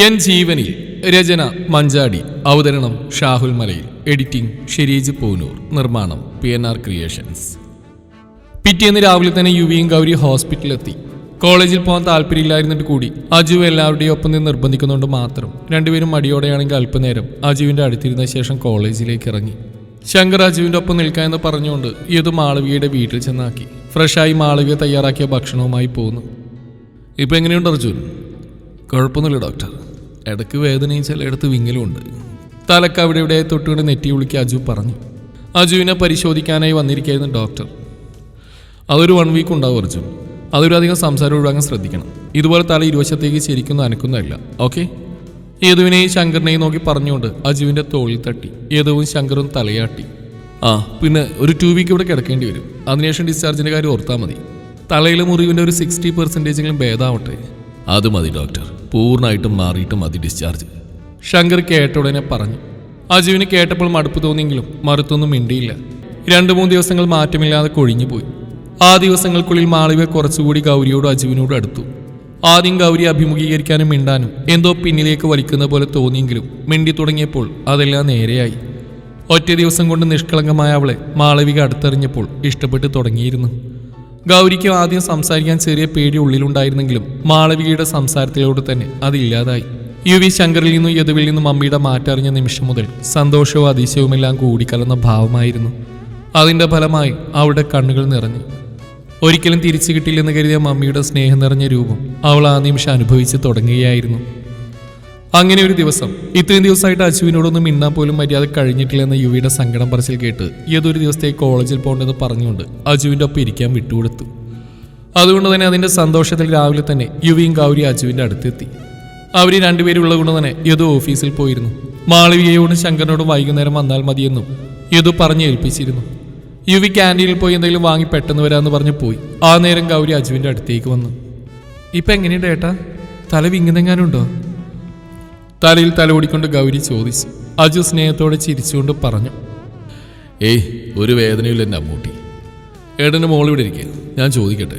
N ജീവനിൽ രചന മഞ്ചാടി അവതരണം ഷാഹുൽ മലയിൽ എഡിറ്റിംഗ് ഷെരീജ് പൂനൂർ നിർമ്മാണം പി എൻ ആർ ക്രിയേഷൻസ് പിറ്റേന്ന് രാവിലെ തന്നെ യുവിയും ഗൗരി ഹോസ്പിറ്റലിലെത്തി. കോളേജിൽ പോകാൻ താല്പര്യമില്ലായിരുന്നിട്ട് കൂടി അജു എല്ലാവരുടെയും ഒപ്പം നിന്ന് നിർബന്ധിക്കുന്നുണ്ട് മാത്രം രണ്ടുപേരും മടിയോടെയാണെങ്കിൽ അല്പനേരം അജുവിന്റെ അടുത്തിരുന്ന ശേഷം കോളേജിലേക്ക് ഇറങ്ങി. ശങ്കർ അജുവിന്റെ ഒപ്പം നിൽക്കാൻ എന്ന് പറഞ്ഞുകൊണ്ട് ഇത് മാളവിയുടെ വീട്ടിൽ ചെന്നാക്കി. ഫ്രഷായി മാളവിക തയ്യാറാക്കിയ ഭക്ഷണവുമായി പോന്നു. ഇപ്പം എങ്ങനെയുണ്ട് അർജുൻ? കുഴപ്പമൊന്നുമില്ല ഡോക്ടർ. ഇടയ്ക്ക് വേദനയും ചിലയിടത്ത് വിങ്ങലുമുണ്ട് തലക്ക് അവിടെ ഇവിടെ തൊട്ടുകൊണ്ട് നെറ്റി വിളിക്കുക അജു പറഞ്ഞു. അജുവിനെ പരിശോധിക്കാനായി വന്നിരിക്കുകയായിരുന്നു ഡോക്ടർ. അതൊരു വൺ വീക്ക് ഉണ്ടാവും അർജുൻ. അതൊരു അധികം സംസാരം ഒഴിവാക്കാൻ ശ്രദ്ധിക്കണം. ഇതുപോലെ തല ഇരുവശത്തേക്ക് ശരിക്കും അനക്കുന്നതല്ല. ഓക്കെ യദുവിനെയും ശങ്കറിനെയും നോക്കി പറഞ്ഞുകൊണ്ട് അജുവിന്റെ തോളിൽ തട്ടി. യദുവും ശങ്കറും തലയാട്ടി. ആ പിന്നെ ഒരു ടു വീക്ക് ഇവിടെ കിടക്കേണ്ടി വരും. അതിനുശേഷം ഡിസ്ചാർജിന്റെ കാര്യം ഓർത്താൽ മതി. തലയിലെ മുറിവിന്റെ ഒരു സിക്സ്റ്റി പെർസെന്റേജെങ്കിലും ഭേദാവട്ടെ. അത് മതി ഡോക്ടർ. പൂർണമായിട്ടും മാറിയിട്ട് മതി ഡിസ്ചാർജ്. ശങ്കർ കേട്ട ഉടനെ പറഞ്ഞു. അജുവിന് കേട്ടപ്പോൾ മടുപ്പ് തോന്നിയെങ്കിലും മറുത്തൊന്നും മിണ്ടിയില്ല. രണ്ടു മൂന്ന് ദിവസങ്ങൾ മാറ്റമില്ലാതെ കൊഴിഞ്ഞുപോയി. ആ ദിവസങ്ങൾക്കുള്ളിൽ മാളവിക കുറച്ചുകൂടി ഗൗരിയോടും അജുവിനോടും അടുത്തു. ആദ്യം ഗൗരി അഭിമുഖീകരിക്കാനും മിണ്ടാനും എന്തോ പിന്നിലേക്ക് വലിക്കുന്ന പോലെ തോന്നിയെങ്കിലും മിണ്ടി തുടങ്ങിയപ്പോൾ അതെല്ലാം നേരെയായി. ഒറ്റ ദിവസം കൊണ്ട് നിഷ്കളങ്കമായ അവളെ മാളവിക അടുത്തെറിഞ്ഞപ്പോൾ ഇഷ്ടപ്പെട്ട് തുടങ്ങിയിരുന്നു. ഗൗരിക്ക് ആദ്യം സംസാരിക്കാൻ ചെറിയ പേടി ഉള്ളിലുണ്ടായിരുന്നെങ്കിലും മാളവികയുടെ സംസാരത്തിലൂടെ തന്നെ അതില്ലാതായി യു വി ശങ്കറിൽ നിന്നും യദുവിൽ നിന്നും മമ്മിയുടെ മാറ്ററിഞ്ഞ നിമിഷം മുതൽ സന്തോഷവും അതിശയവുമെല്ലാം കൂടിക്കലർന്ന ഭാവമായിരുന്നു. അതിന്റെ ഫലമായി അവളുടെ കണ്ണുകൾ നിറഞ്ഞു. ഒരിക്കലും തിരിച്ചു കിട്ടില്ലെന്ന് കരുതിയ മമ്മിയുടെ സ്നേഹം നിറഞ്ഞ രൂപം അവൾ ആ നിമിഷം അനുഭവിച്ച് തുടങ്ങുകയായിരുന്നു. അങ്ങനെ ഒരു ദിവസം ഇത്രയും ദിവസമായിട്ട് അശുവിനോടൊന്നും മിണ്ടാൻ പോലും മര്യാദ കഴിഞ്ഞിട്ടില്ല എന്ന യുവിയുടെ സങ്കടം പറച്ചിൽ കേട്ട് ഏതൊരു ദിവസത്തേക്ക് കോളേജിൽ പോകേണ്ടെന്ന് പറഞ്ഞുകൊണ്ട് അജുവിന്റെ ഒപ്പം ഇരിക്കാൻ വിട്ടുകൊടുത്തു. അതുകൊണ്ട് തന്നെ അതിന്റെ സന്തോഷത്തിൽ രാവിലെ തന്നെ യുവിയും ഗൗരി അജുവിന്റെ അടുത്തെത്തി. അവർ രണ്ടുപേരും ഉള്ളത് കൊണ്ട് തന്നെ യദു ഓഫീസിൽ പോയിരുന്നു. മാളവികയോടും ശങ്കറിനോടും വൈകുന്നേരം വന്നാൽ മതിയെന്നും യദു പറഞ്ഞു ഏൽപ്പിച്ചിരുന്നു. യുവി ക്യാന്റീനിൽ പോയി എന്തെങ്കിലും വാങ്ങി പെട്ടെന്ന് വരാമെന്ന് പറഞ്ഞ് പോയി. ആ നേരം ഗൗരി അജുവിന്റെ അടുത്തേക്ക് വന്നു. ഇപ്പം എങ്ങനെയുണ്ട് ഏട്ടാ? തല വിങ്ങുന്നെങ്ങാനുണ്ടോ? തലയിൽ തലോടിക്കൊണ്ട് ഗൗരി ചോദിച്ചു. അജു സ്നേഹത്തോടെ ചിരിച്ചുകൊണ്ട് പറഞ്ഞു ഏയ് ഒരു വേദനയില്ല എന്റെ അമ്മൂട്ടി. ഏട്ടന്റെ മോളിവിടെ ഇരിക്കുക ഞാൻ ചോദിക്കട്ടെ?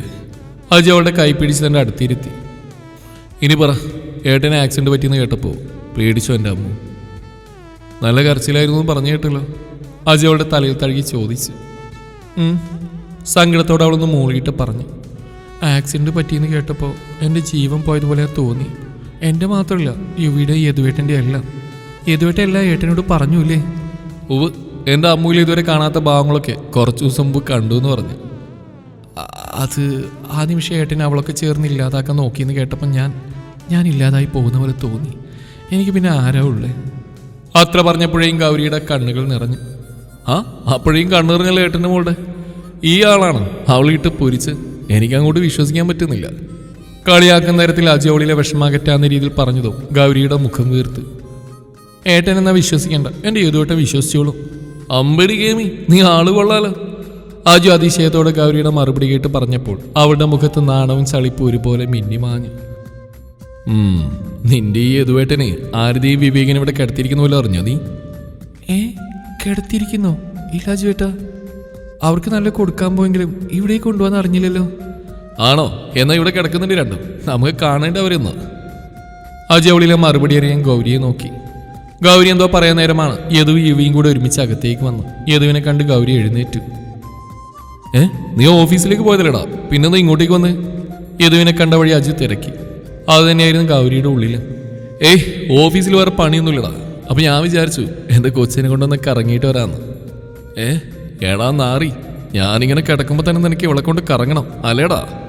അജു അവളുടെ കൈ പിടിച്ച് തന്റെ അടുത്തിരുത്തി. ഇനി പറ ഏട്ടന് ആക്സിഡന്റ് പറ്റിയെന്ന് കേട്ടപ്പോൾ പേടിച്ചു എന്റെ അമ്മു? നല്ല കരച്ചിലായിരുന്നു എന്ന് പറഞ്ഞു കേട്ടല്ലോ. അജു അവളുടെ തലയിൽ തഴുകി ചോദിച്ചു. സങ്കടത്തോടെ അവളൊന്ന് മൂളിയിട്ട് പറഞ്ഞു. ആക്സിഡന്റ് പറ്റിയെന്ന് കേട്ടപ്പോൾ എന്റെ ജീവൻ പോയതുപോലെ തോന്നി. എന്റെ മാത്രമല്ല യുവിയുടെ യദുവേട്ടന്റെ അല്ല. യദുവേട്ട എല്ലാം ഏട്ടനോട് പറഞ്ഞൂല്ലേ? ഉവ് എന്റെ അമ്മൂല ഇതുവരെ കാണാത്ത ഭാവങ്ങളൊക്കെ കുറച്ച് ദിവസം മുമ്പ് കണ്ടു എന്ന് പറഞ്ഞു അത് ആ നിമിഷം ഏട്ടൻ അവളൊക്കെ ചേർന്ന് ഇല്ലാതാക്കാൻ നോക്കിയെന്ന് കേട്ടപ്പോൾ ഞാൻ ഞാൻ ഇല്ലാതായി പോകുന്ന പോലെ തോന്നി. എനിക്ക് പിന്നെ ആരാ ഉള്ളേ? അത്ര പറഞ്ഞപ്പോഴേയും ഗൗരിയുടെ കണ്ണുകൾ നിറഞ്ഞു. ആ അപ്പോഴേയും കണ്ണുറിഞ്ഞല്ല ഏട്ടന്റെ മോളുടെ? ഈ ആളാണ് അവളിട്ട് പൊരിച്ച് എനിക്കങ്ങോട്ട് വിശ്വസിക്കാൻ പറ്റുന്നില്ല. കളിയാക്കുന്ന തരത്തിൽ അജോളിലെ വിഷമാകറ്റാന്ന രീതിയിൽ പറഞ്ഞതോ ഗൗരിയുടെ മുഖം വീർത്ത്. ഏട്ടൻ എന്നാ വിശ്വസിക്കണ്ട. എന്റെ ഏതുവട്ടം വിശ്വസിച്ചോളൂ. അമ്പടി ഗേമി നീ ആൾ കൊള്ളാലോ. അജു അതിശയത്തോടെ ഗൗരിയുടെ മറുപടി കേട്ട് പറഞ്ഞപ്പോൾ അവളുടെ മുഖത്ത് നാണവും ചളിപ്പും ഒരുപോലെ മിന്നിമാഞ്ഞു നിന്റെ ഈ യദുവേട്ടനെ ആരതിയും വിവേകിനെ ഇവിടെ കിടത്തിയിരിക്കുന്ന പോലെ അറിഞ്ഞോ നീ? ഏ കിടത്തിയിരിക്കുന്നോ? ഇല്ല അജുവേട്ടാ അവർക്ക് നല്ല കൊടുക്കാൻ പോയെങ്കിലും ഇവിടെ കൊണ്ടുപോകാൻ അറിഞ്ഞില്ലല്ലോ. ആണോ? എന്നാ ഇവിടെ കിടക്കുന്നുണ്ട് രണ്ടും. നമുക്ക് കാണേണ്ടവരെന്ന്. ആ അവളിലെ മറുപടി അറിയാൻ ഗൗരിയെ നോക്കി. ഗൗരി എന്തോ പറയാൻ നേരമാണ്. യദു യുവിയും കൂടെ ഒരുമിച്ച് അകത്തേക്ക് വന്നു. യദുവിനെ കണ്ട് ഗൗരി എഴുന്നേറ്റു. ഏ? നീ ഓഫീസിലേക്ക് പോയതല്ലടാ? പിന്നെ നീ ഇങ്ങോട്ടേക്ക് വന്ന്? യദുവിനെ കണ്ട വഴി അജു തിരക്കി. അത് തന്നെയായിരുന്നു ഗൗരിയുടെ ഉള്ളിൽ ഏയ് ഓഫീസിൽ വേറെ പണിയൊന്നുമില്ലടാ. അപ്പൊ ഞാൻ വിചാരിച്ചു എന്റെ കൊച്ചിനെ കൊണ്ടൊന്ന് കറങ്ങിയിട്ട് വരാന്ന്. ഏ? എടാ നാറി. ഞാനിങ്ങനെ കിടക്കുമ്പോൾ തന്നെ നിനക്ക് ഇവളെ കൊണ്ട് കറങ്ങണം. അല്ലേടാ?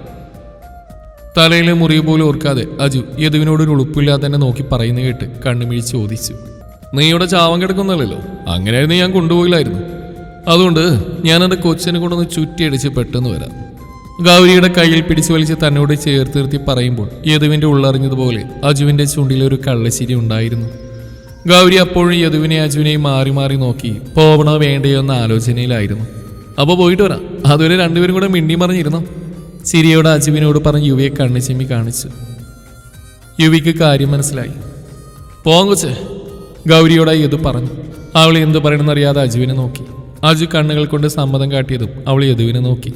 തലയിലെ മുറിവ് പോലും ഓർക്കാതെ അജു യദുവിനോട് ഒരു ഉളുപ്പില്ലാതെ തന്നെ നോക്കി പറയുന്ന കേട്ട് കണ്ണുമിഴി ചോദിച്ചു. നീ ഇവിടെ ചാവം കിടക്കുന്നല്ലോ അങ്ങനെയായിരുന്നു ഞാൻ കൊണ്ടുപോയില്ലായിരുന്നു. അതുകൊണ്ട് ഞാൻ എന്റെ കൊച്ചിനെ കൊണ്ടൊന്ന് ചുറ്റിയടിച്ച് പെട്ടെന്ന് വരാം. ഗൗരിയുടെ കയ്യിൽ പിടിച്ചു വലിച്ച് തന്നോട് ചേർത്ത് നിർത്തി പറയുമ്പോൾ യദുവിന്റെ ഉള്ളറിഞ്ഞതുപോലെ അജുവിന്റെ ചുണ്ടിൽ ഒരു കള്ളശ്ശിരി ഉണ്ടായിരുന്നു. ഗൗരി അപ്പോഴും യദുവിനെ അജുവിനെയും മാറി മാറി നോക്കി പോവണോ വേണ്ടയോ എന്ന ആലോചനയിലായിരുന്നു. അപ്പോൾ പോയിട്ട് വരാം. അതുവരെ രണ്ടുപേരും കൂടെ മിണ്ടി മറിഞ്ഞിരുന്നോ? സിരിയോട് അജുവിനോട് പറഞ്ഞ് യുവിയെ കണ്ണു കാണിച്ചു. യുവിക്ക് കാര്യം മനസ്സിലായി. പോങ്കുച്ച് കൊച്ചേ ഗൗരിയോടായി യദു പറഞ്ഞു. അവൾ എന്തു പറയണമെന്നറിയാതെ അജുവിനെ നോക്കി. അജു കണ്ണുകൾ കൊണ്ട് സമ്മതം കാട്ടിയതും അവൾ യദുവിനെ നോക്കി.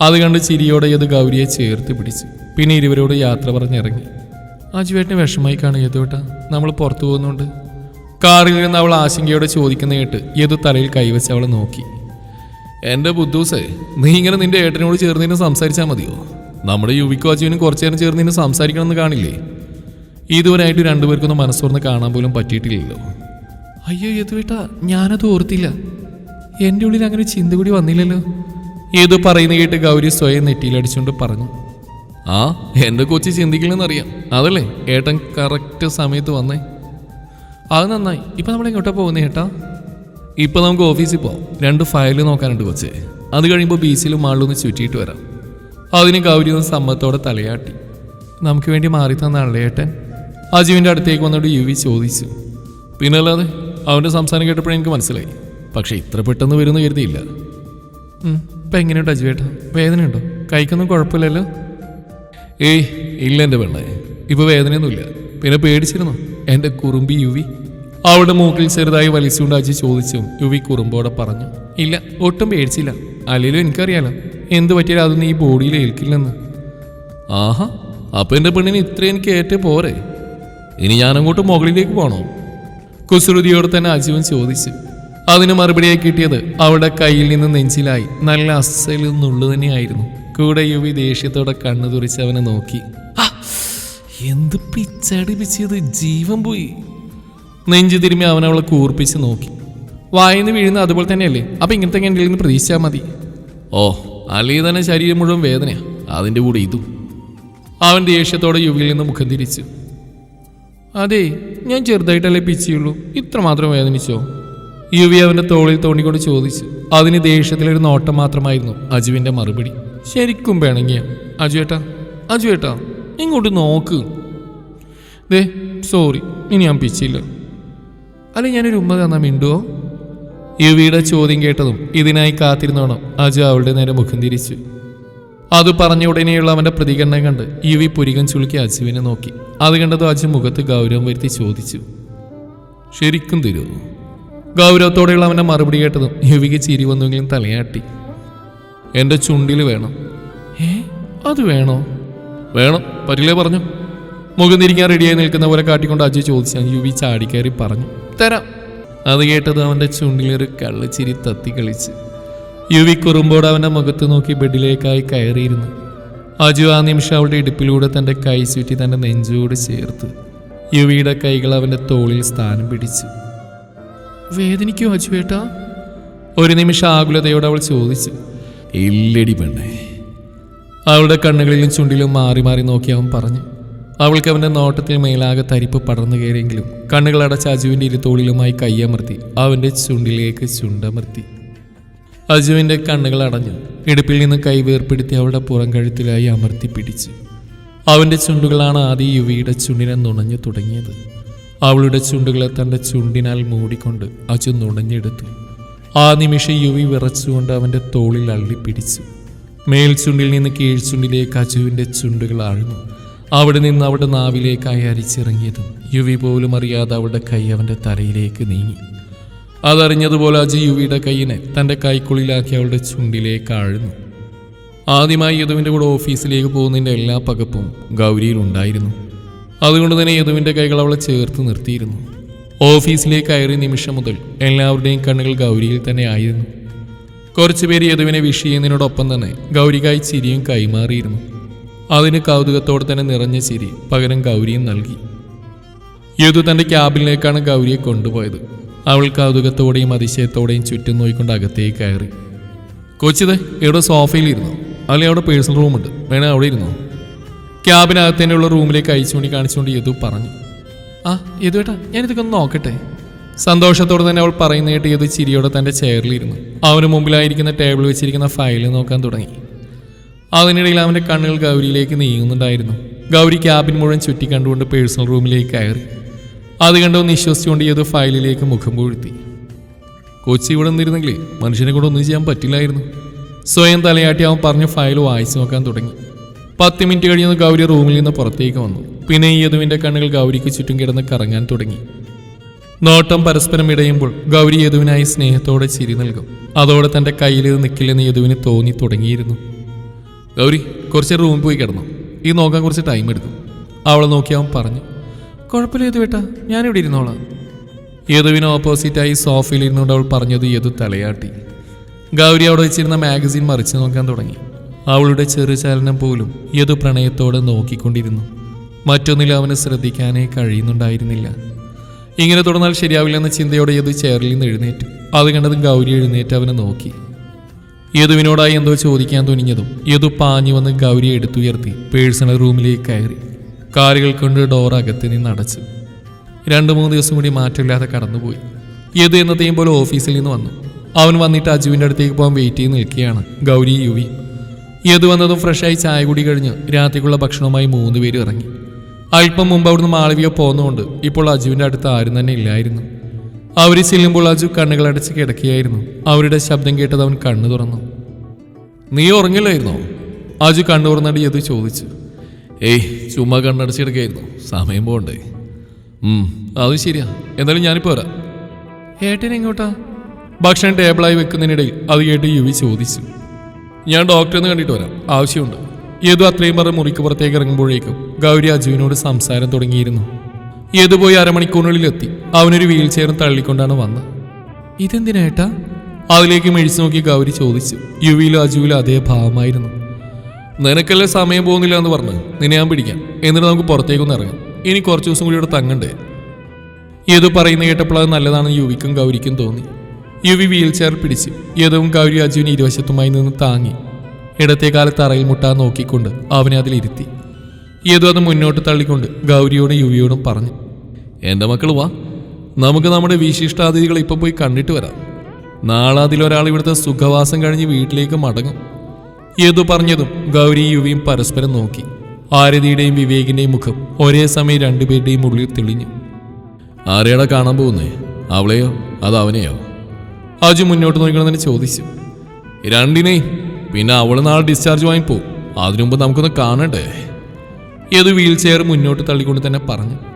അത് കണ്ട് ചിരിയോടെ യദു ഗൗരിയെ ചേർത്ത് പിടിച്ചു. പിന്നെ ഇരുവരോട് യാത്ര പറഞ്ഞിറങ്ങി. അജുവേട്ടന് വിഷമായി കാണും യദുവേട്ട നമ്മൾ പുറത്തു പോകുന്നുണ്ട്. കാറിൽ നിന്ന് അവൾ ആശങ്കയോടെ ചോദിക്കുന്ന കേട്ട് യദു തലയിൽ കൈവച്ച് അവളെ നോക്കി. എന്റെ ബുദ്ധൂസേ നീ ഇങ്ങനെ നിന്റെ ഏട്ടനോട് ചേർന്നിന് സംസാരിച്ചാൽ മതിയോ? നമ്മുടെ യുവിക്കും അജുവിനും കുറച്ചു നേരം ചേർന്നിന് സംസാരിക്കണമെന്ന് കാണില്ലേ? ഇതുവരെയായിട്ട് രണ്ടുപേർക്കൊന്നും മനസ്സോർന്ന് കാണാൻ പോലും പറ്റിയിട്ടില്ലല്ലോ. അയ്യോ യദുവേട്ട ഞാനത് ഓർത്തില്ല. എന്റെ ഉള്ളിൽ അങ്ങനെ ചിന്ത കൂടി വന്നില്ലല്ലോ. ഏതോ പറയുന്ന കേട്ട് ഗൗരി സ്വയം നെറ്റിയിലടിച്ചുകൊണ്ട് പറഞ്ഞു. ആ എന്റെ കൊച്ചി ചിന്തിക്കില്ലെന്നറിയാം. അതല്ലേ ഏട്ടൻ കറക്റ്റ് സമയത്ത് വന്നേ. അത് നന്നായി. ഇപ്പൊ നമ്മൾ എങ്ങോട്ടാ പോകുന്നേ ഏട്ടാ? ഇപ്പൊ നമുക്ക് ഓഫീസിൽ പോവാം. രണ്ട് ഫയൽ നോക്കാനുണ്ട് കൊച്ചേ. അത് കഴിയുമ്പോൾ ബീച്ചിലും മാളിലൊന്ന് ചുറ്റിയിട്ട് വരാം. അതിന് ഗൗരി ഒന്ന് സമ്മത്തോടെ തലയാട്ടി. നമുക്ക് വേണ്ടി മാറി തന്നാണല്ലേ ഏട്ടൻ അജുവിന്റെ അടുത്തേക്ക് വന്നോട് യു വി ചോദിച്ചു. പിന്നല്ലാതെ അവന്റെ സംസാരം കേട്ടപ്പോഴേ എനിക്ക് മനസ്സിലായി. പക്ഷേ ഇത്ര പെട്ടെന്ന് വരുമെന്ന് കരുതിയില്ല. ഇപ്പൊ എങ്ങനെയുണ്ട് അജുവേട്ടാ? വേദനയുണ്ടോ? കൈക്കൊന്നും കുഴപ്പമില്ലല്ലോ? ഏയ് ഇല്ല എന്റെ പെണ്ണേ. ഇപ്പോൾ വേദനയൊന്നുമില്ല. പിന്നെ പേടിച്ചിരുന്നു? എന്റെ കുറുമ്പി യുവി അവളുടെ മൂക്കിൽ ചെറുതായി വലിച്ചുകൊണ്ട് അജി ചോദിച്ചു. യുവി കുറുമ്പോടെ പറഞ്ഞു ഇല്ല ഒട്ടും പേടിച്ചില്ല. അല്ലെങ്കിലും എനിക്കറിയാലോ എന്ത് പറ്റിയാലും അതൊന്നും ഈ ബോഡിയിൽ ഏൽക്കില്ലെന്ന്. ആഹാ അപ്പൊ എന്റെ പെണ്ണിന് ഇത്രയും ഏറ്റേ പോരെ. ഇനി ഞാനങ്ങോട്ട് മുകളിലേക്ക് പോണോ? കുസൃതിയോട് തന്നെ അജീവൻ ചോദിച്ചു. അതിന് മറുപടിയായി കിട്ടിയത് അവളുടെ കയ്യിൽ നിന്ന് നെഞ്ചിലായി നല്ല അസലിൽ നിന്നുള്ളു തന്നെയായിരുന്നു. കൂടെ യുവി ദേഷ്യത്തോടെ കണ്ണു തുറിച്ച് അവനെ നോക്കി. "ആ, എന്ത് പിച്ചടി പിച്ചത് ജീവൻ പോയി. നെഞ്ചു തിരുമ്മി അവൻ അവളെ കൂർപ്പിച്ച് നോക്കി. വായിന്ന് വീഴുന്ന അതുപോലെ തന്നെയല്ലേ? അപ്പൊ ഇങ്ങനത്തെ എന്റെ നിന്ന് പ്രതീക്ഷിച്ചാൽ മതി. ഓ അല്ലെങ്കിൽ തന്നെ ശരീരം മുഴുവൻ വേദനയാ. അതിന്റെ കൂടെ ഇതും. അവൻ ദേഷ്യത്തോടെ യുവിയിൽ നിന്ന് മുഖം തിരിച്ചു. അതെ ഞാൻ ചെറുതായിട്ടല്ലേ പിച്ചിയുള്ളൂ? ഇത്ര മാത്രം വേദനിച്ചോ? യുവി അവന്റെ തോളിൽ തോണിക്കൊണ്ട് ചോദിച്ചു. അതിന് ദേഷ്യത്തിലൊരു നോട്ടം മാത്രമായിരുന്നു അജുവിന്റെ മറുപടി. ശരിക്കും പിണങ്ങിയ. അജുവേട്ടാ അജുവേട്ടാ ഇങ്ങോട്ട് നോക്ക്. ദേ സോറി ഇനി ഞാൻ പിച്ചില്ല അല്ലെ ഞാനൊരു ഉമ്മ തന്നാ മിണ്ടുവോ? യുവിയുടെ ചോദ്യം കേട്ടതും ഇതിനായി കാത്തിരുന്നോണം അജു അവളുടെ നേരെ മുഖം തിരിച്ചു. അത് പറഞ്ഞ ഉടനെയുള്ള അവന്റെ പ്രതികരണം കണ്ട് യുവി പുരികം ചുളുക്കി അജുവിനെ നോക്കി. അത് കണ്ടതും അജു മുഖത്ത് ഗൗരവം വരുത്തി ചോദിച്ചു. ശരിക്കും തരുമോ ഗൗരവത്തോടെയുള്ള അവന്റെ മറുപടി കേട്ടതും യുവിക്ക് ചിരി വന്നെങ്കിലും തലയാട്ടി. എന്റെ ചുണ്ടിൽ വേണം. ഏ? അത് വേണോ? വേണം. പറ്റില്ലേ പറഞ്ഞു? മുഖം തിരിക്കാൻ റെഡിയായി നിൽക്കുന്ന പോലെ കാട്ടിക്കൊണ്ട് അജു ചോദിച്ചാൽ യുവി ചാടിക്കയറി പറഞ്ഞു തരാം. അത് കേട്ടത് അവന്റെ ചുണ്ടിലൊരു കള്ളിച്ചിരി തത്തി കളിച്ച്. യുവി കുറുമ്പോട് അവന്റെ മുഖത്ത് നോക്കി ബെഡിലേക്കായി കയറിയിരുന്നു. അജു ആ നിമിഷം അവളുടെ ഇടുപ്പിലൂടെ തന്റെ കൈ ചുറ്റി തന്റെ നെഞ്ചോട് ചേർത്ത്. യുവിയുടെ കൈകൾ അവന്റെ തോളിൽ സ്ഥാനം പിടിച്ചു. വേദനിക്കോ അജുവേട്ടാ ഒരു നിമിഷം ആകുലതയോടെ അവൾ ചോദിച്ചു ഇല്ലടി പെണ്ണേ. അവളുടെ കണ്ണുകളിലും ചുണ്ടിലും മാറി മാറി നോക്കി അവൻ പറഞ്ഞു അവൾക്ക് അവന്റെ നോട്ടത്തിൽ മേലാകെ തരിപ്പ് പടർന്നു കയറിയെങ്കിലും കണ്ണുകളടച്ച അജുവിന്റെ ഇരുത്തോളിലുമായി കയ്യമർത്തി അവന്റെ ചുണ്ടിലേക്ക് ചുണ്ടമർത്തി. അജുവിന്റെ കണ്ണുകൾ അടഞ്ഞു. ഇടുപ്പിൽ നിന്ന് കൈ വേർപ്പെടുത്തി അവളുടെ പുറം കഴുത്തിലായി അമർത്തി പിടിച്ചു. അവന്റെ ചുണ്ടുകളാണ് ആദ്യ യുവിയുടെ ചുണ്ടിനെ നുണഞ്ഞു തുടങ്ങിയത്. അവളുടെ ചുണ്ടുകളെ തന്റെ ചുണ്ടിനാൽ മൂടിക്കൊണ്ട് അജു നുണഞ്ഞെടുത്തു. ആ നിമിഷം യുവി വിറച്ചുകൊണ്ട് അവന്റെ തോളിൽ അള്ളിപ്പിടിച്ചു. മേൽചുണ്ടിൽ നിന്ന് കീഴ്ചുണ്ടിലേക്ക് അജുവിന്റെ ചുണ്ടുകൾ ആഴ്ന്നു. അവിടെ നിന്ന് അവിടെ നാവിലേക്കായി അരിച്ചിറങ്ങിയതും യുവി പോലും അറിയാതെ അവളുടെ കൈ അവന്റെ തലയിലേക്ക് നീങ്ങി. അതറിഞ്ഞതുപോലെ അജി യുവിയുടെ കൈയിനെ തന്റെ കൈക്കുള്ളിലാക്കി അവളുടെ ചുണ്ടിലേക്ക് ആഴ്ന്നു. ആദ്യമായി യദുവിന്റെ കൂടെ ഓഫീസിലേക്ക് പോകുന്നതിന്റെ എല്ലാ പകപ്പും ഗൗരിയിൽ ഉണ്ടായിരുന്നു. അതുകൊണ്ട് തന്നെ യദുവിന്റെ കൈകൾ അവളെ ചേർത്ത് നിർത്തിയിരുന്നു. ഓഫീസിലേക്ക് കയറിയ നിമിഷം മുതൽ എല്ലാവരുടെയും കണ്ണുകൾ ഗൗരിയിൽ തന്നെ ആയിരുന്നു. കുറച്ചുപേര് യദുവിനെ വിഷ് ചെയ്യുന്നതിനോടൊപ്പം തന്നെ ഗൗരിക്കായി ചിരിയും കൈമാറിയിരുന്നു. അതിന് കൗതുകത്തോടെ തന്നെ നിറഞ്ഞ ചിരി പകരം ഗൗരിയും നൽകി. യദു തന്റെ ക്യാബിനിലേക്കാണ് ഗൗരിയെ കൊണ്ടുപോയത്. അവൾ കൗതുകത്തോടെയും അതിശയത്തോടെയും ചുറ്റും നോയിക്കൊണ്ട് അകത്തേക്ക് കയറി. കൊച്ചിത് ഇവിടെ സോഫയിലിരുന്നു അല്ലെങ്കിൽ അവിടെ പേഴ്സണൽ റൂമുണ്ട്. വേണേ അവിടെ ഇരുന്നു? ക്യാബിനകത്ത് തന്നെയുള്ള റൂമിലേക്ക് അയച്ചുകൊണ്ട് കാണിച്ചുകൊണ്ട് യദു പറഞ്ഞു. ആ യദു ഏട്ടാ ഞാനിതൊക്കെ ഒന്ന് നോക്കട്ടെ. സന്തോഷത്തോടെ തന്നെ അവൾ പറയുന്ന കേട്ട് യദു ചിരിയോടെ തന്റെ ചെയറിലിരുന്നു അവന് മുമ്പിലായിരിക്കുന്ന ടേബിൾ വെച്ചിരിക്കുന്ന ഫയൽ നോക്കാൻ തുടങ്ങി. അതിനിടയിൽ അവന്റെ കണ്ണുകൾ ഗൗരിയിലേക്ക് നീങ്ങുന്നുണ്ടായിരുന്നു. ഗൗരി ക്യാബിൻ മുഴുവൻ ചുറ്റി കണ്ടുകൊണ്ട് പേഴ്സണൽ റൂമിലേക്ക് കയറി. അത് കണ്ടോ നിശ്വസിച്ചുകൊണ്ട് ഏതോ ഫയലിലേക്ക് മുഖം പൂഴ്ത്തി. കൊച്ചി ഇവിടെ നിന്നിരുന്നെങ്കിൽ മനുഷ്യനെ കൂടെ ഒന്നും ചെയ്യാൻ പറ്റില്ലായിരുന്നു. സ്വയം തലയാട്ടി അവൻ പറഞ്ഞ ഫയൽ വായിച്ചു നോക്കാൻ തുടങ്ങി. പത്ത് മിനിറ്റ് കഴിഞ്ഞ് ഗൗരി റൂമിൽ നിന്ന് പുറത്തേക്ക് വന്നു. പിന്നെ ഈ യദുവിന്റെ കണ്ണുകൾ ഗൗരിക്ക് ചുറ്റും കിടന്ന് കറങ്ങാൻ തുടങ്ങി. നോട്ടം പരസ്പരം ഇടയുമ്പോൾ ഗൗരി യദുവിനായി സ്നേഹത്തോടെ ചിരി നൽകും. അതോടെ തന്റെ കയ്യിൽ നിൽക്കില്ലെന്ന് യദുവിന് തോന്നി തുടങ്ങിയിരുന്നു. ഗൗരി കുറച്ച് റൂമിൽ പോയി കിടന്നു. ഈ നോക്കാൻ കുറച്ച് ടൈം എടുക്കും. അവളെ നോക്കി അവൻ പറഞ്ഞു കുഴപ്പമില്ല യദു ഏട്ടാ ഞാനിവിടെ ഇരുന്നോളാം. യദുവിന് ഓപ്പോസിറ്റായി സോഫയിൽ ഇരുന്നുകൊണ്ട് അവൾ പറഞ്ഞത് യദു തലയാട്ടി. ഗൗരി അവിടെ വെച്ചിരുന്ന മാഗസിൻ മറിച്ച് നോക്കാൻ തുടങ്ങി. അവളുടെ ചെറുചലനം പോലും യദു പ്രണയത്തോടെ നോക്കിക്കൊണ്ടിരുന്നു. മറ്റൊന്നിലും അവന് ശ്രദ്ധിക്കാനേ കഴിയുന്നുണ്ടായിരുന്നില്ല. ഇങ്ങനെ തുടർന്നാൽ ശരിയാവില്ലെന്ന ചിന്തയോടെ യദു ചേറിൽ നിന്ന് എഴുന്നേറ്റു. അത് കണ്ടതും ഗൗരി എഴുന്നേറ്റ് അവനെ നോക്കി. യദുവിനോടായി എന്തോ ചോദിക്കാൻ തുനിഞ്ഞതും യദു പാഞ്ഞു വന്ന് ഗൗരിയെ എടുത്തുയർത്തി പേഴ്സണൽ റൂമിലേക്ക് കയറി. കാലുകൾ കൊണ്ട് ഡോർ അകത്ത് നിന്ന് അടച്ച്. രണ്ടു മൂന്ന് ദിവസം കൂടി മാറ്റമില്ലാതെ കടന്നുപോയി. യദു എന്നത്തെയും പോലെ ഓഫീസിൽ നിന്ന് വന്നു. അവൻ വന്നിട്ട് അജുവിന്റെ അടുത്തേക്ക് പോകാൻ വെയിറ്റ് ചെയ്ത് നിൽക്കുകയാണ് ഗൗരി യുവി. യദു വന്നതും ഫ്രഷായി ചായ കൂടി കഴിഞ്ഞ് രാത്രിക്കുള്ള ഭക്ഷണവുമായി മൂന്ന് പേര് ഇറങ്ങി. അല്പം മുമ്പ് അവിടുന്ന് മാളവിയോ പോന്നതുകൊണ്ട് ഇപ്പോൾ അജുവിന്റെ അടുത്ത് ആരും തന്നെ ഇല്ലായിരുന്നു. അവർ ചെല്ലുമ്പോൾ അജു കണ്ണുകളടച്ച് കിടക്കുകയായിരുന്നു. അവരുടെ ശബ്ദം കേട്ടത് അവൻ കണ്ണു തുറന്നു. നീ ഉറങ്ങില്ലായിരുന്നോ? അജു കണ്ണു തുറന്നടി അത് ചോദിച്ചു. ഏയ് ചുമ്മാ കണ്ണടച്ച് കിടക്കായിരുന്നു സമയം പോകണ്ടേ. അത് ശരിയാ. എന്തായാലും ഞാനിപ്പോ വരാം. ഏട്ടൻ എങ്ങോട്ടാ? ഭക്ഷണം ടേബിളായി വെക്കുന്നതിനിടയിൽ. അത് കേട്ട് യുവി ചോദിച്ചു. ഞാൻ ഡോക്ടറെ ഒന്ന് കണ്ടിട്ട് വരാം. ആവശ്യമുണ്ട്. ഏതോ അത്രയും പറഞ്ഞ് മുറിക്ക് പുറത്തേക്ക് ഇറങ്ങുമ്പോഴേക്കും ഗൗരി അജുവിനോട് സംസാരം തുടങ്ങിയിരുന്നു. യദു പോയി അരമണിക്കൂറിനുള്ളിൽ എത്തി അവനൊരു വീൽ ചെയറും തള്ളിക്കൊണ്ടാണ് വന്നത്. ഇതെന്തിനേട്ടാ അതിലേക്ക് മെഴിച്ചു നോക്കി ഗൗരി ചോദിച്ചു. യുവിയിലും അജുവിലും അതേ ഭാവമായിരുന്നു. നിനക്കല്ലേ സമയം പോകുന്നില്ല എന്ന് പറഞ്ഞു നിന്നെ ഞാൻ പിടിക്കാം. എന്നിട്ട് നമുക്ക് പുറത്തേക്കൊന്ന് ഇറങ്ങാം. ഇനി കുറച്ച് ദിവസം കൂടി ഇവിടെ തങ്ങണ്ടേ? ഏത് പറയുന്ന കേട്ടപ്പോൾ അത് നല്ലതാണെന്ന് യുവിക്കും ഗൗരിക്കും തോന്നി. യുവി വീൽ ചെയർ പിടിച്ചു ഏതവും ഗൗരി അജുവിന് ഇരുവശത്തുമായി നിന്ന് താങ്ങി. ഇടത്തെ കാലത്ത് തറയിൽ മുട്ടാൻ നോക്കിക്കൊണ്ട് അവനെ അതിലിരുത്തി. ഏതോ അത് മുന്നോട്ട് തള്ളിക്കൊണ്ട് ഗൗരിയോടും യുവിയോടും പറഞ്ഞു. എന്റെ മക്കൾ വാ. നമുക്ക് നമ്മുടെ വിശിഷ്ടാതിഥികളെ ഇപ്പം പോയി കണ്ടിട്ട് വരാം. നാളെ അതിലൊരാൾ ഇവിടുത്തെ സുഖവാസം കഴിഞ്ഞ് വീട്ടിലേക്ക് മടങ്ങും. ഏതു പറഞ്ഞതും ഗൗരി യുവിയും പരസ്പരം നോക്കി. ആരതിയുടെയും വിവേകിന്റെയും മുഖം ഒരേ സമയം രണ്ടുപേരുടെയും ഉള്ളിൽ തെളിഞ്ഞു. ആരെയാടാ കാണാൻ പോകുന്നേ? അവളെയോ? അത് അവനെയോ? അജു മുന്നോട്ട് നോക്കണമെന്ന് ചോദിച്ചു. രണ്ടിനെയും പിന്നെ അവൾ നാളെ ഡിസ്ചാർജ് വാങ്ങി പോകും അതിനു മുമ്പ് നമുക്കൊന്ന് കാണണ്ടേ? ഏത് വീൽ ചെയർ മുന്നോട്ട് തള്ളിക്കൊണ്ട് തന്നെ പറഞ്ഞു.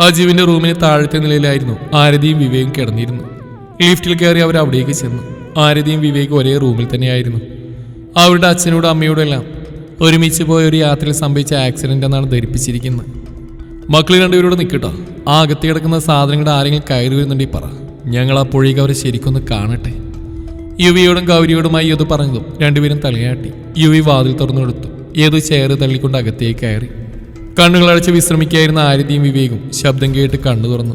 അജുവിന്റെ റൂമിന് താഴത്തെ നിലയിലായിരുന്നു ആരതിയും വിവേകും കിടന്നിരുന്നു ലിഫ്റ്റിൽ കയറി അവർ അവിടേക്ക് ചെന്നു. ആരതിയും വിവേകും ഒരേ റൂമിൽ തന്നെയായിരുന്നു. അവരുടെ അച്ഛനോടും അമ്മയോടും എല്ലാം ഒരുമിച്ച് പോയ ഒരു യാത്രയിൽ സംഭവിച്ച ആക്സിഡന്റ് എന്നാണ് ധരിപ്പിച്ചിരിക്കുന്നത്. മക്കൾ രണ്ടുപേരോട് നിൽക്കട്ടോ. ആ അകത്ത് കിടക്കുന്ന സാധനങ്ങളുടെ ആരെങ്കിലും കയറി വരുന്നുണ്ടെങ്കിൽ പറ. ഞങ്ങൾ അപ്പോഴേക്ക് അവരെ ശരിക്കൊന്ന് കാണട്ടെ. യുവിയോടും ഗൗരിയോടുമായി യദു പറഞ്ഞതും രണ്ടുപേരും തലയാട്ടി. യുവി വാതിൽ തുറന്നു കൊടുത്തു ഏതു ചെയർ തള്ളിക്കൊണ്ട് അകത്തേക്ക് കയറി. കണ്ണുകളടച്ച് വിശ്രമിക്കായിരുന്ന ആരതിയും വിവേകും ശബ്ദം കേട്ട് കണ്ണു തുറന്നു.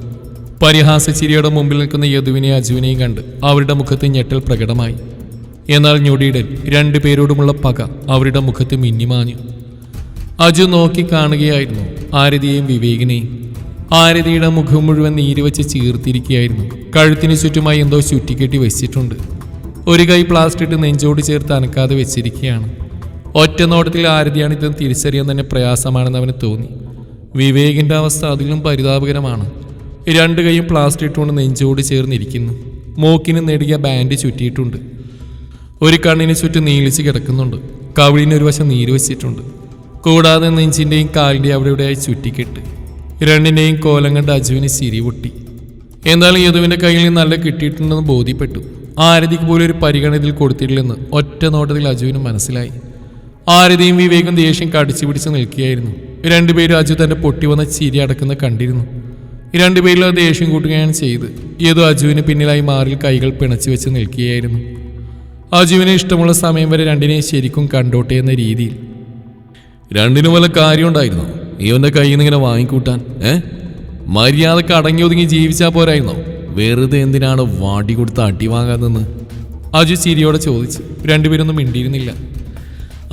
പരിഹാസ ചിരിയുടെ മുമ്പിൽ നിൽക്കുന്ന യദുവിനെയും അജുവിനെയും കണ്ട് അവരുടെ മുഖത്ത് ഞെട്ടൽ പ്രകടമായി. എന്നാൽ ഞൊടിയിടൽ രണ്ടുപേരോടുമുള്ള പക അവരുടെ മുഖത്ത് മിന്നിമാഞ്ഞു അജു നോക്കി കാണുകയായിരുന്നു ആരതിയെയും വിവേകിനെയും. ആരതിയുടെ മുഖം മുഴുവൻ നീര് വെച്ച് ചീർത്തിരിക്കുകയായിരുന്നു. കഴുത്തിന് ചുറ്റുമായി എന്തോ ചുറ്റിക്കെട്ടി വെച്ചിട്ടുണ്ട്. ഒരു കൈ പ്ലാസ്റ്റിക് നെഞ്ചോട് ചേർത്ത് അനക്കാതെ വെച്ചിരിക്കുകയാണ്. ഒറ്റ നോട്ടത്തിൽ ആരതിയാണ് ഇതെന്ന് തിരിച്ചറിയാൻ തന്നെ പ്രയാസമാണെന്ന് അവന് തോന്നി. വിവേകിന്റെ അവസ്ഥ അതിലും പരിതാപകരമാണ്. രണ്ട് കൈയും പ്ലാസ്റ്റിക് ഇട്ടുകൊണ്ട് നെഞ്ചോട് ചേർന്നിരിക്കുന്നു. മൂക്കിന് നേടിയ ബാൻഡ് ചുറ്റിയിട്ടുണ്ട്. ഒരു കണ്ണിന് ചുറ്റും നീളിച്ച് കിടക്കുന്നുണ്ട്. കവിളിന് ഒരു വശം നീര് വെച്ചിട്ടുണ്ട്. കൂടാതെ നെഞ്ചിന്റെയും കാലിന്റെയും അവിടെ ഇവിടെയായി ചുറ്റിക്കെട്ട്. രണ്ടിന്റെയും കോലം കണ്ട് അജുവിന് ചിരി പൊട്ടി. എന്നാലും യദുവിന്റെ കയ്യിൽ നിന്ന് നല്ല കിട്ടിയിട്ടുണ്ടെന്ന് ബോധ്യപ്പെട്ടു. ആരതിക്ക് പോലും ഒരു പരിഗണന ഇതിൽ കൊടുത്തിട്ടില്ലെന്ന് ഒറ്റ നോട്ടത്തിൽ അജുവിന് മനസ്സിലായി. ആരതിയും വിവേകും ദേഷ്യം കടിച്ചു പിടിച്ച് നിൽക്കുകയായിരുന്നു. രണ്ടുപേരും അജു തന്റെ പൊട്ടി വന്ന ചിരി അടക്കുന്ന കണ്ടിരുന്നു. രണ്ടുപേരിലും അത് ദേഷ്യം കൂട്ടുകയാണ് ചെയ്ത്. ഏതോ അജുവിന് പിന്നിലായി മാറിൽ കൈകൾ പിണച്ചു വെച്ച് നിൽക്കുകയായിരുന്നു. അജുവിന് ഇഷ്ടമുള്ള സമയം വരെ രണ്ടിനെയും ശരിക്കും കണ്ടോട്ടെ എന്ന രീതിയിൽ. രണ്ടിനും വല്ല കാര്യമുണ്ടായിരുന്നോ? ഇവന്റെ കയ്യിൽ നിന്ന് ഇങ്ങനെ വാങ്ങിക്കൂട്ടാൻ ഏ? മര്യാദയ്ക്ക് അടങ്ങി ഒതുങ്ങി ജീവിച്ചാ പോരായിരുന്നോ? വെറുതെ എന്തിനാണ് വാടി കൊടുത്ത് അടി വാങ്ങാതെന്ന്? അജു ചിരിയോടെ ചോദിച്ചു. രണ്ടുപേരൊന്നും മിണ്ടിയിരുന്നില്ല.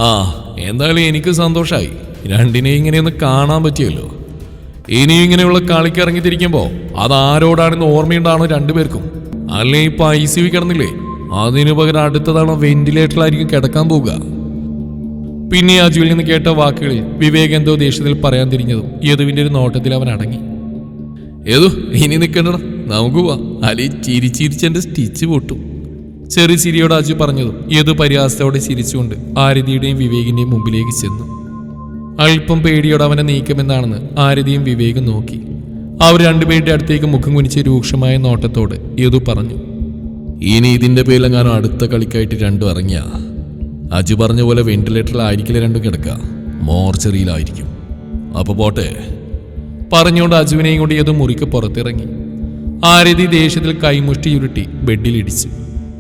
ആ എന്തായാലും എനിക്ക് സന്തോഷമായി രണ്ടിനെയും ഇങ്ങനെയൊന്ന് കാണാൻ പറ്റിയല്ലോ. ഇനി ഇങ്ങനെയുള്ള കളിക്ക് ഇറങ്ങിത്തിരിക്കുമ്പോൾ അത് ആരോടാണെന്ന് ഓർമ്മയുണ്ടാണോ രണ്ടുപേർക്കും. അല്ലേ ഇപ്പൊ ഐ സി വി കിടന്നില്ലേ? അതിനു പകരം അടുത്ത തവണ വെന്റിലേറ്ററിലായിരിക്കും കിടക്കാൻ പോവുക. പിന്നെ അജുവിൽ നിന്ന് കേട്ട വാക്കുകളിൽ വിവേക് എന്തോ ദേഷ്യത്തിൽ പറയാൻ തിരിഞ്ഞതും യദുവിന്റെ ഒരു നോട്ടത്തിൽ അവൻ അടങ്ങി. ഏതു ഇനി നിൽക്കണ്ടടാ. നമുക്ക് പോവാ. അലി ചിരിച്ചിരിച്ചെന്റെ സ്റ്റിച്ച് പൊട്ടും. ചെറിയ ചിരിയോട് അജു പറഞ്ഞതും ഏത് പരിഹാസത്തോടെ ചിരിച്ചുകൊണ്ട് ആരതിയുടെയും വിവേകിന്റെയും മുമ്പിലേക്ക് ചെന്നു. അല്പം പേടിയോടെ അവനെ നീക്കുമെന്നാണെന്ന് ആരതിയും വിവേകും നോക്കി. അവർ രണ്ടുപേരുടെ അടുത്തേക്ക് മുഖം കുനിച്ച് രൂക്ഷമായ നോട്ടത്തോട് യദു പറഞ്ഞു ഇനി ഇതിന്റെ പേരിലെങ്ങാനും അടുത്ത കളിക്കായിട്ട് രണ്ടും ഇറങ്ങിയ? അജു പറഞ്ഞ പോലെ വെന്റിലേറ്ററിലായിരിക്കില്ല രണ്ടും കിടക്കുക മോർച്ചറിയിലായിരിക്കും. അപ്പൊ പോട്ടെ. പറഞ്ഞുകൊണ്ട് അജുവിനെയും കൊണ്ട് യദു മുറിക്ക് പുറത്തിറങ്ങി. ആരതി ദേഷ്യത്തിൽ കൈമുഷ്ടി ഉരുട്ടി ബെഡിലിടിച്ചു